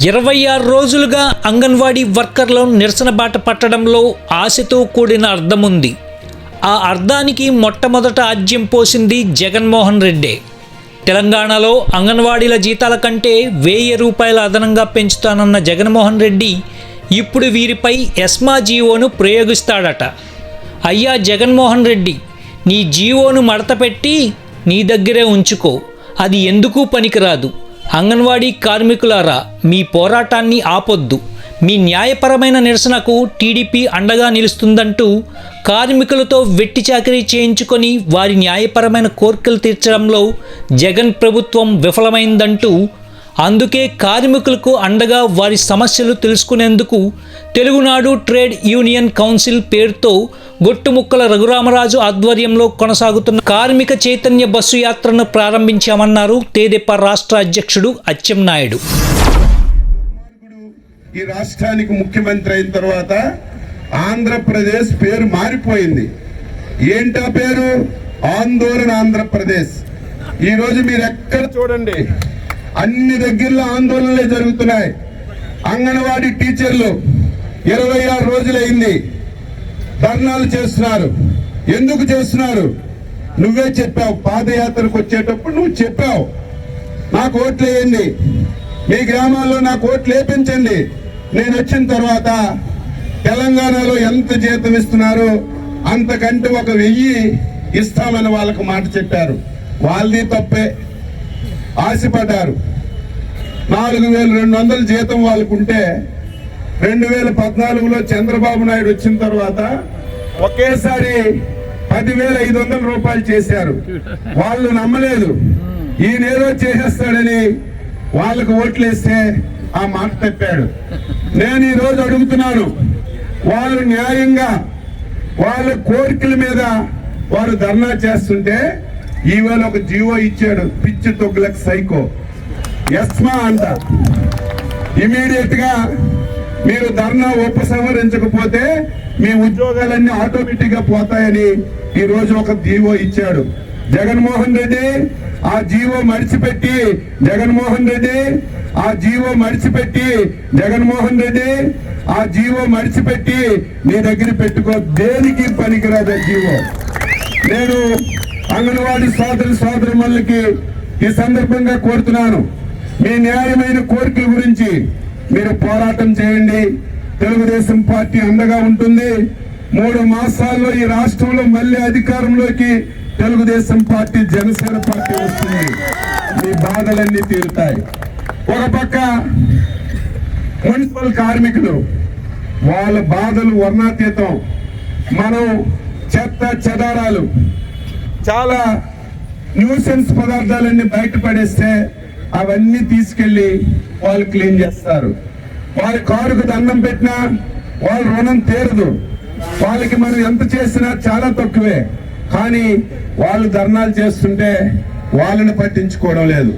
ఇరవై ఆరు రోజులుగా అంగన్వాడీ వర్కర్లు నిరసన బాట పట్టడంలో ఆశతో కూడిన అర్థం ఉంది. ఆ అర్థానికి మొట్టమొదట ఆజ్యం పోసింది జగన్మోహన్ రెడ్డి. తెలంగాణలో అంగన్వాడీల జీతాల కంటే వెయ్యి రూపాయల అదనంగా పెంచుతానన్న జగన్మోహన్ రెడ్డి ఇప్పుడు వీరిపై ఎస్మా జీవోను ప్రయోగిస్తాడట. అయ్యా జగన్మోహన్ రెడ్డి నీ జీవోను మడతపెట్టి నీ దగ్గరే ఉంచుకో. అది ఎందుకు పనికిరాదు. అంగన్వాడీ కార్మికులారా మీ పోరాటాన్ని ఆపొద్దు. మీ న్యాయపరమైన నిరసనకు టీడీపీ అండగా నిలుస్తుందంటూ కార్మికులతో వెట్టి చాకరీ చేయించుకొని వారి న్యాయపరమైన కోర్కెలు తీర్చడంలో జగన్ ప్రభుత్వం విఫలమైందంటూ అందుకే కార్మికులకు అండగా వారి సమస్యలు తెలుసుకునేందుకు తెలుగునాడు ట్రేడ్ యూనియన్ కౌన్సిల్ పేరుతో గొట్టుముక్కల రఘురామరాజు ఆధ్వర్యంలో కొనసాగుతున్న కార్మిక చైతన్య బస్సు యాత్రను ప్రారంభించామన్నారు తేదెప్ప రాష్ట్ర అధ్యక్షుడు అచ్చెన్నాయుడు. ఈ రాష్ట్రానికి ముఖ్యమంత్రి అయిన తర్వాత ఆంధ్రప్రదేశ్ పేరు మారిపోయింది. ఏంటా పేరు? ఆందోళన ఆంధ్రప్రదేశ్. ఈరోజు మీరు ఎక్కడ చూడండి. అన్ని దగ్గరలో ఆందోళనలే జరుగుతున్నాయి. అంగన్వాడీ టీచర్లు ఇరవై ఆరు రోజులైంది. ధర్నాలు చేస్తున్నారు. ఎందుకు చేస్తున్నారు? నువ్వే చెప్పావు. పాదయాత్రకు వచ్చేటప్పుడు నువ్వు చెప్పావు. నాకు ఓట్లు వేయండి. మీ గ్రామాల్లో నాకు ఓట్లు వేపించండి. నేను వచ్చిన తర్వాత తెలంగాణలో ఎంత జీతం ఇస్తున్నారో? అంతకంటే ఒక వెయ్యి ఇస్తామని వాళ్ళకు మాట చెప్పారు. వాళ్ళది తప్పే. ఆశపడ్డారు. నాలుగు వేల రెండు వందల జీతం వాళ్ళకు ఉంటే రెండు వేల పద్నాలుగులో చంద్రబాబు నాయుడు వచ్చిన తర్వాత ఒకేసారి పదివేల ఐదు వందల రూపాయలు చేశారు. వాళ్ళు నమ్మలేదు. ఈయనేదో చేసేస్తాడని వాళ్ళకు ఓట్లేస్తే ఆ మాట తప్పాడు. నేను ఈరోజు అడుగుతున్నాను వాళ్ళు న్యాయంగా వాళ్ళ కోరికల మీద వారు ధర్నా చేస్తుంటే ఈవేళ ఒక జీవో ఇచ్చాడు పిచ్చి తొగ్గులకు సైకో. ఎస్మా అంట. ఇమీడియట్గా మీరు ధర్నా ఉపసంహరించకపోతే మీ ఉద్యోగాలన్నీ ఆటోమేటిక్గా పోతాయని ఈ రోజు ఒక జీవో ఇచ్చాడు. జగన్మోహన్ రెడ్డి ఆ జీవో మడిచిపెట్టి జగన్మోహన్ రెడ్డి ఆ జీవో మడిచిపెట్టి జగన్మోహన్ రెడ్డి ఆ జీవో మడిచిపెట్టి నీ దగ్గర పెట్టుకో. దేనికి పనికిరాదు జీవో? నేను అంగన్వాడీ సోదరి సోదరుమల్లికి ఈ సందర్భంగా కోరుతున్నాను. మీ న్యాయమైన కోరికల గురించి మీరు పోరాటం చేయండి. తెలుగుదేశం పార్టీ అండగా ఉంటుంది. మూడు మాసాల్లో ఈ రాష్ట్రంలో మళ్ళీ అధికారంలోకి తెలుగుదేశం పార్టీ జనసేన పార్టీ వస్తుంది. మీ బాధలన్నీ తీరుతాయి. ఒక పక్క మున్సిపల్ కార్మికులు వాళ్ళ బాధలు వర్ణాతీతం. మనం చెత్త చెదారాలు చాలా న్యూసెన్స్ పదార్థాలన్నీ బయటపడేస్తే అవన్నీ తీసుకెళ్ళి వాళ్ళు క్లీన్ చేస్తారు. వారి కారుకు దండం పెట్టినా వాళ్ళ రుణం తీరదు. వాళ్ళకి మనం ఎంత చేసినా చాలా తక్కువే. కానీ వాళ్ళు ధర్నాలు చేస్తుంటే వాళ్ళని పట్టించుకోవడం లేదు.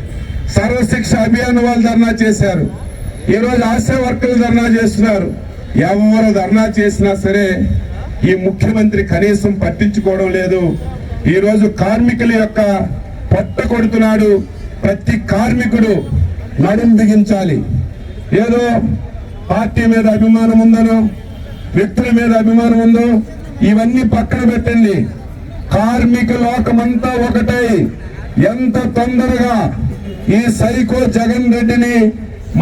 సర్వశిక్ష అభియాన్ వాళ్ళు ధర్నా చేశారు. ఈ రోజు ఆశా వర్కర్లు ధర్నా చేస్తున్నారు. ఎవరు ధర్నా చేసినా సరే ఈ ముఖ్యమంత్రి కనీసం పట్టించుకోవడం లేదు. ఈరోజు కార్మికుల యొక్క పొట్ట కొడుతున్నాడు. ప్రతి కార్మికుడు నడుం బిగించాలి. ఏదో పార్టీ మీద అభిమానం ఉందనో వ్యక్తుల మీద అభిమానం ఉందో ఇవన్నీ పక్కన పెట్టండి. కార్మిక లోకమంతా ఒకటై ఎంత తొందరగా ఈ సైకో జగన్ రెడ్డిని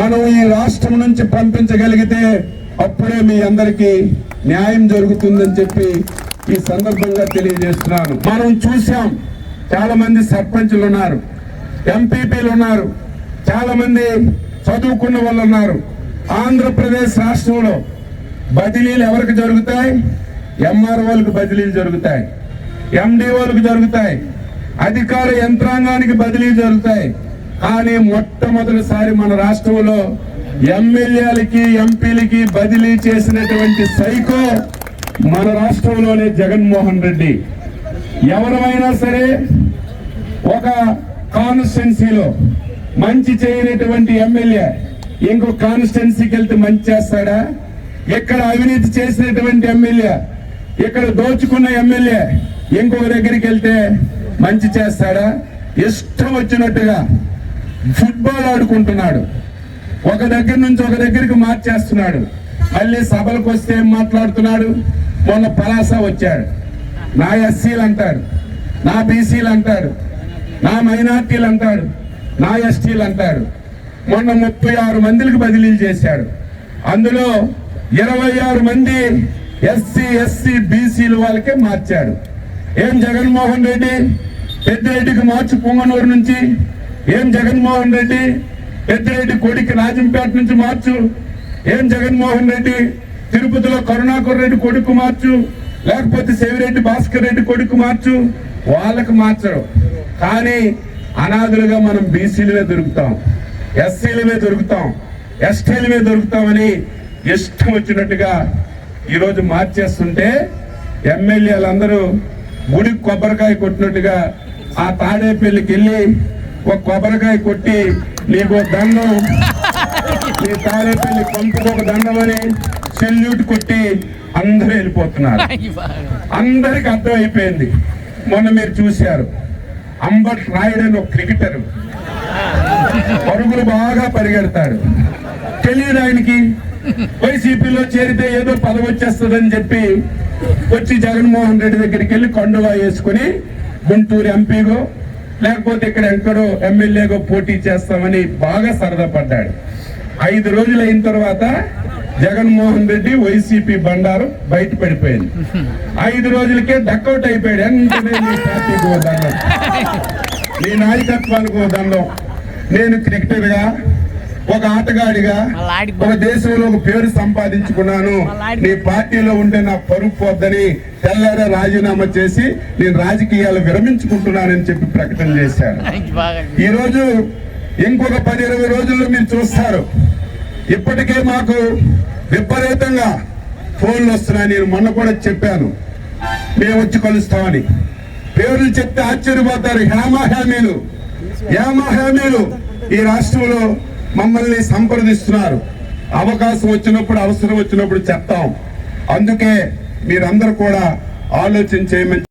మనం ఈ రాష్ట్రం నుంచి పంపించగలిగితే అప్పుడే మీ అందరికీ న్యాయం జరుగుతుందని చెప్పి ఈ సందర్భంగా తెలియజేస్తున్నాను. మనం చూసాం చాలా మంది సర్పంచులు ఉన్నారు ఎంపీపీలు ఉన్నారు చాలా మంది చదువుకున్న వాళ్ళు ఉన్నారు. ఆంధ్రప్రదేశ్ రాష్ట్రంలో బదిలీలు ఎవరికి జరుగుతాయి? ఎంఆర్ఓలకు బదిలీలు జరుగుతాయి ఎండిఓలకు జరుగుతాయి అధికార యంత్రాంగానికి బదిలీ జరుగుతాయి. కానీ మొట్టమొదటిసారి మన రాష్ట్రంలో ఎమ్మెల్యేలకి ఎంపీలకి బదిలీ చేసినటువంటి సైకో మన రాష్ట్రంలోనే జగన్మోహన్ రెడ్డి. ఎవరైనా సరే ఒక కాన్స్టిట్యున్సీలో మంచి చేయనటువంటి ఎమ్మెల్యే ఇంకో కాన్స్టిట్యున్సీకి వెళ్తే మంచి చేస్తాడా? ఇక్కడ అవినీతి చేసినటువంటి ఎమ్మెల్యే ఇక్కడ దోచుకున్న ఎమ్మెల్యే ఇంకొక దగ్గరికి వెళ్తే మంచి చేస్తాడా? ఇష్టం వచ్చినట్టుగా ఫుట్బాల్ ఆడుకుంటున్నాడు. ఒక దగ్గర నుంచి ఒక దగ్గరికి మార్చేస్తున్నాడు. మళ్ళీ సభలకు వస్తే ఏం మాట్లాడుతున్నాడు? మొన్న పలాస వచ్చాడు. నా ఎస్సీలు అంటాడు నా బీసీలు అంటాడు నా మైనార్టీలు అంటాడు నా ఎస్టీలు అంటాడు మొన్న ముప్పై ఆరు మందికి బదిలీలు చేశాడు. అందులో ఇరవై ఆరు మంది ఎస్సీ ఎస్సీ బీసీలు వాళ్ళకే మార్చాడు ఏం జగన్మోహన్ రెడ్డి పెద్దిరెడ్డికి మార్చి పొంగనూరు నుంచి? ఏం జగన్మోహన్ రెడ్డి పెద్దిరెడ్డి కొడుకు రాజంపేట నుంచి మార్చు? ఏం జగన్మోహన్ రెడ్డి తిరుపతిలో కరుణాకర్ రెడ్డి కొడుకు మార్చు లేకపోతే సేవిరెడ్డి భాస్కర్ రెడ్డి కొడుకు మార్చు వాళ్ళకి మార్చరు. కానీ అనాథులుగా మనం బీసీలమే దొరుకుతాం ఎస్సీలమే దొరుకుతాం ఎస్టీలమే దొరుకుతామని ఇష్టం వచ్చినట్టుగా ఈరోజు మార్చేస్తుంటే ఎమ్మెల్యేలందరూ గుడికి కొబ్బరికాయ కొట్టినట్టుగా ఆ తాడేపల్లికి వెళ్ళి ఒక కొబ్బరికాయ కొట్టి నీకు దండం నీ తాడేపల్లి కొంపకు ఒక దండం అని సెల్యూట్ కొట్టి అందరూ వెళ్ళిపోతున్నారు. అందరికి అర్థమైపోయింది. మొన్న మీరు చూశారు. అంబట్ రాయుడు అని ఒక క్రికెటర్. పరుగులు బాగా పరిగెడతాడు. తెలియదు ఆయనకి. వైసీపీలో చేరితే ఏదో పదవి వచ్చేస్తుందని చెప్పి వచ్చి జగన్మోహన్ రెడ్డి దగ్గరికి వెళ్ళి కండువా వేసుకుని గుంటూరు ఎంపీగో లేకపోతే ఇక్కడ ఎక్కడో ఎమ్మెల్యేగో పోటీ చేస్తామని బాగా సరదా పడ్డాడు. ఐదు రోజులు అయిన తర్వాత జగన్మోహన్ రెడ్డి వైసీపీ బండారు బయట పడిపోయింది. ఐదు రోజులకే డక్అవుట్ అయిపోయాడు. వెంటనే నీ పార్టీకి నీ నాయకత్వానికి నేను క్రికెటర్గా ఒక ఆటగాడిగా ఒక దేశంలో ఒక పేరు సంపాదించుకున్నాను. నీ పార్టీలో ఉంటే నా పరుగు పోద్దని తెల్లారే రాజీనామా చేసి నేను రాజకీయాలు విరమించుకుంటున్నానని చెప్పి ప్రకటన చేశాను ఈ రోజు ఇంకొక పది ఇరవై రోజుల్లో మీరు చూస్తారు. ఇప్పటికే మాకు విపరీతంగా ఫోన్లు వస్తున్నాయి. నేను మొన్న కూడా చెప్పాను. మేము వచ్చి కలుస్తామని. పేర్లు చెప్తే ఆశ్చర్యపోతారు. హేమ హామీలు. హామీలు. ఈ రాష్ట్రంలో మమ్మల్ని సంప్రదిస్తున్నారు. అవకాశం వచ్చినప్పుడు అవసరం వచ్చినప్పుడు చెప్తాం. అందుకే మీరందరూ కూడా ఆలోచన చేయమని